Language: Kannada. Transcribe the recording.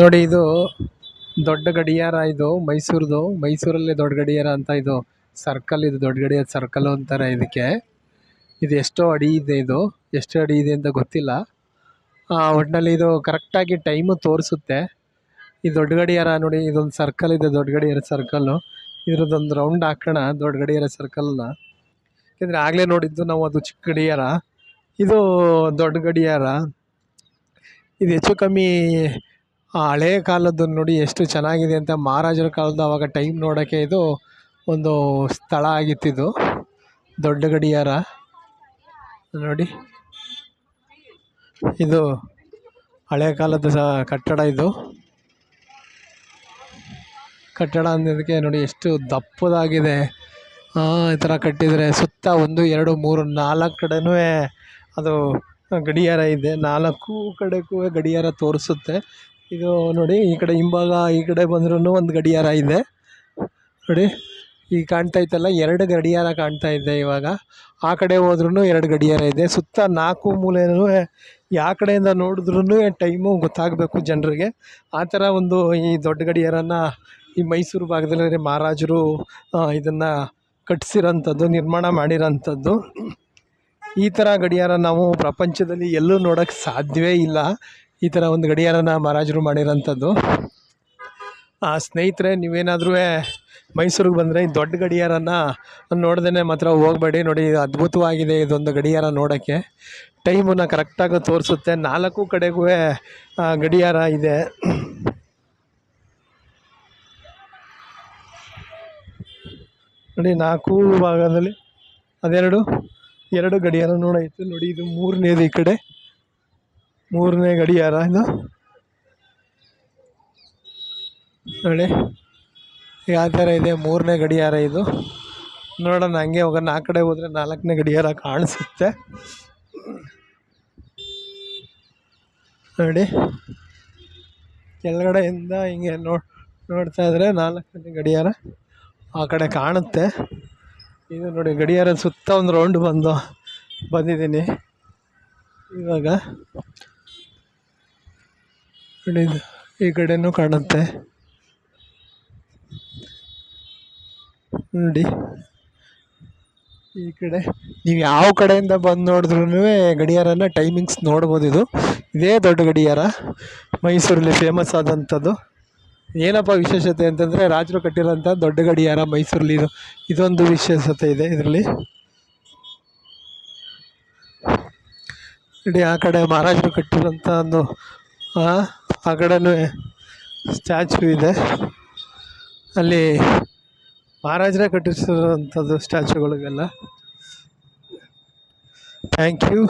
ನೋಡಿ ಇದು ದೊಡ್ಡ ಗಡಿಯಾರ ಇದು. ಮೈಸೂರ್ದು. ಮೈಸೂರಲ್ಲಿ ದೊಡ್ಡ ಗಡಿಯಾರ ಅಂತ ಇದು ಸರ್ಕಲ್ ಇದು. ದೊಡ್ಡ ಗಡಿಯಾರ ಸರ್ಕಲ್ ಅಂತಾರೆ ಇದಕ್ಕೆ. ಇದು ಎಷ್ಟೋ ಅಡಿ ಇದೆ ಇದು. ಎಷ್ಟು ಅಡಿ ಇದೆ ಅಂತ ಗೊತ್ತಿಲ್ಲ. ಒಟ್ಟಿನಲ್ಲಿ ಇದು ಕರೆಕ್ಟಾಗಿ ಟೈಮು ತೋರಿಸುತ್ತೆ. ಈ ದೊಡ್ಡ ಗಡಿಯಾರ ನೋಡಿ, ಇದೊಂದು ಸರ್ಕಲ್ ಇದೆ, ದೊಡ್ಡ ಗಡಿಯಾರ ಸರ್ಕಲ್ಲು ಇದ್ರದ್ದೊಂದು ರೌಂಡ್ ಹಾಕೋಣ, ದೊಡ್ಡ ಗಡಿಯಾರ ಸರ್ಕಲ್ನ ಯಾಕೆಂದರೆ ಆಗಲೇ ನೋಡಿದ್ದು ನಾವು ಅದು ಚಿಕ್ಕ ಗಡಿಯಾರ. ಇದು ದೊಡ್ಡ ಗಡಿಯಾರ. ಇದು ಹೆಚ್ಚು ಕಮ್ಮಿ ಆ ಹಳೆಯ ಕಾಲದ್ದು ನೋಡಿ ಎಷ್ಟು ಚೆನ್ನಾಗಿದೆ ಅಂತ ಮಹಾರಾಜರ ಕಾಲದ ಆವಾಗ ಟೈಮ್ ನೋಡೋಕ್ಕೆ ಇದು ಒಂದು ಸ್ಥಳ ಆಗಿತ್ತಿದು, ದೊಡ್ಡ ಗಡಿಯಾರ. ನೋಡಿ. ಇದು ಹಳೆ ಕಾಲದ ಸಹ ಕಟ್ಟಡ ಇದು. ಕಟ್ಟಡ ಅನ್ನೋದಕ್ಕೆ ನೋಡಿ ಎಷ್ಟು ದಪ್ಪದಾಗಿದೆ. ಈ ಥರ ಕಟ್ಟಿದರೆ ಸುತ್ತ ಒಂದು, ಎರಡು, ಮೂರು, ನಾಲ್ಕು ಕಡೆನೂ ಅದು ಗಡಿಯಾರ ಇದೆ. ನಾಲ್ಕು ಕಡೆಗೂ ಗಡಿಯಾರ ತೋರಿಸುತ್ತೆ. ಇದು ನೋಡಿ, ಈ ಕಡೆ ಹಿಂಭಾಗ, ಈ ಕಡೆ ಬಂದ್ರೂ ಒಂದು ಗಡಿಯಾರ ಇದೆ. ನೋಡಿ ಈಗ ಕಾಣ್ತಾ ಇತ್ತಲ್ಲ, ಎರಡು ಗಡಿಯಾರ ಕಾಣ್ತಾ ಇದೆ ಇವಾಗ. ಆ ಕಡೆ ಹೋದ್ರೂ ಎರಡು ಗಡಿಯಾರ ಇದೆ. ಸುತ್ತ ನಾಲ್ಕು ಮೂಲೆಯೂ ಯಾವ ಕಡೆಯಿಂದ ನೋಡಿದ್ರೂ ಟೈಮು ಗೊತ್ತಾಗಬೇಕು ಜನರಿಗೆ. ಆ ಥರ ಒಂದು ಈ ದೊಡ್ಡ ಗಡಿಯಾರನ ಈ ಮೈಸೂರು ಭಾಗದಲ್ಲಿ ಮಹಾರಾಜರು ಇದನ್ನು ಕಟ್ಸಿರೋಂಥದ್ದು, ನಿರ್ಮಾಣ ಮಾಡಿರೋಂಥದ್ದು. ಈ ಥರ ಗಡಿಯಾರ ನಾವು ಪ್ರಪಂಚದಲ್ಲಿ ಎಲ್ಲೂ ನೋಡೋಕ್ಕೆ ಸಾಧ್ಯವೇ ಇಲ್ಲ. ಈ ಥರ ಒಂದು ಗಡಿಯಾರನ ಮಹಾರಾಜರು ಮಾಡಿರೋಂಥದ್ದು. ಸ್ನೇಹಿತರೆ, ನೀವೇನಾದ್ರೂ ಮೈಸೂರಿಗೆ ಬಂದರೆ ದೊಡ್ಡ ಗಡಿಯಾರನ ನೋಡ್ದೇ ಮಾತ್ರ ಹೋಗಬೇಡಿ ನೋಡಿ ಅದ್ಭುತವಾಗಿದೆ ಇದೊಂದು ಗಡಿಯಾರ ನೋಡೋಕ್ಕೆ. ಟೈಮನ್ನ ಕರೆಕ್ಟಾಗಿ ತೋರಿಸುತ್ತೆ. ನಾಲ್ಕು ಕಡೆಗೂ ಗಡಿಯಾರ ಇದೆ. ನೋಡಿ, ನಾಲ್ಕು ಭಾಗದಲ್ಲಿ ಅದೆರಡು, ಎರಡು ಗಡಿಯಾರ ನೋಡಾಯಿತು. ನೋಡಿ, ಇದು ಮೂರನೇದು ಈ ಕಡೆ. ಮೂರನೇ ಗಡಿಯಾರ ಇದು? ನೋಡಿ ಯಾವ ಥರ ಇದೆ, ಮೂರನೇ ಗಡಿಯಾರ ಇದು? ನೋಡೋಣ, ಹಂಗೆ ಹೋಗೋಣ. ಆ ಕಡೆ ಹೋದರೆ ನಾಲ್ಕನೇ ಗಡಿಯಾರ ಕಾಣಿಸುತ್ತೆ? ನೋಡಿ, ಕೆಳಗಡೆಯಿಂದ ಹಿಂಗೆ ನೋ, ನೋಡ್ತಾ ಇದ್ರೆ ನಾಲ್ಕನೇ ಗಡಿಯಾರ ಆ ಕಡೆ ಕಾಣುತ್ತೆ. ಇದು ನೋಡಿ ಗಡಿಯಾರ ಸುತ್ತ ಒಂದು ರೌಂಡ್ ಬಂದು ಬಂದಿದ್ದೀನಿ. ಇವಾಗ ಇದು ಈ ಕಡೆಯೂ ಕಾಣುತ್ತೆ. ನೋಡಿ. ಈ ಕಡೆ ನೀವು ಯಾವ ಕಡೆಯಿಂದ ಬಂದು ನೋಡಿದ್ರೂ ಗಡಿಯಾರನ ಟೈಮಿಂಗ್ಸ್ ನೋಡ್ಬೋದು ಇದು. ಇದೇ ದೊಡ್ಡ ಗಡಿಯಾರ. ಮೈಸೂರಲ್ಲಿ ಫೇಮಸ್ ಆದಂಥದ್ದು. ಏನಪ್ಪ ವಿಶೇಷತೆ ಅಂತಂದರೆ ರಾಜರು ಕಟ್ಟಿರೋಂಥ ದೊಡ್ಡ ಗಡಿಯಾರ ಮೈಸೂರಲ್ಲಿ ಇದು. ಇದೊಂದು ವಿಶೇಷತೆ ಇದೆ ಇದರಲ್ಲಿ. ನೋಡಿ, ಆ ಕಡೆ ಮಹಾರಾಜರು ಕಟ್ಟಿರೋಂಥ ಒಂದು ಆ ಕಡೆನೂ ಸ್ಟ್ಯಾಚು ಇದೆ. ಅಲ್ಲಿ ಮಹಾರಾಜರೇ ಕಟ್ಟಿಸಿರುವಂಥದ್ದು ಸ್ಟ್ಯಾಚುಗಳಿಗೆಲ್ಲ ಥ್ಯಾಂಕ್ ಯು.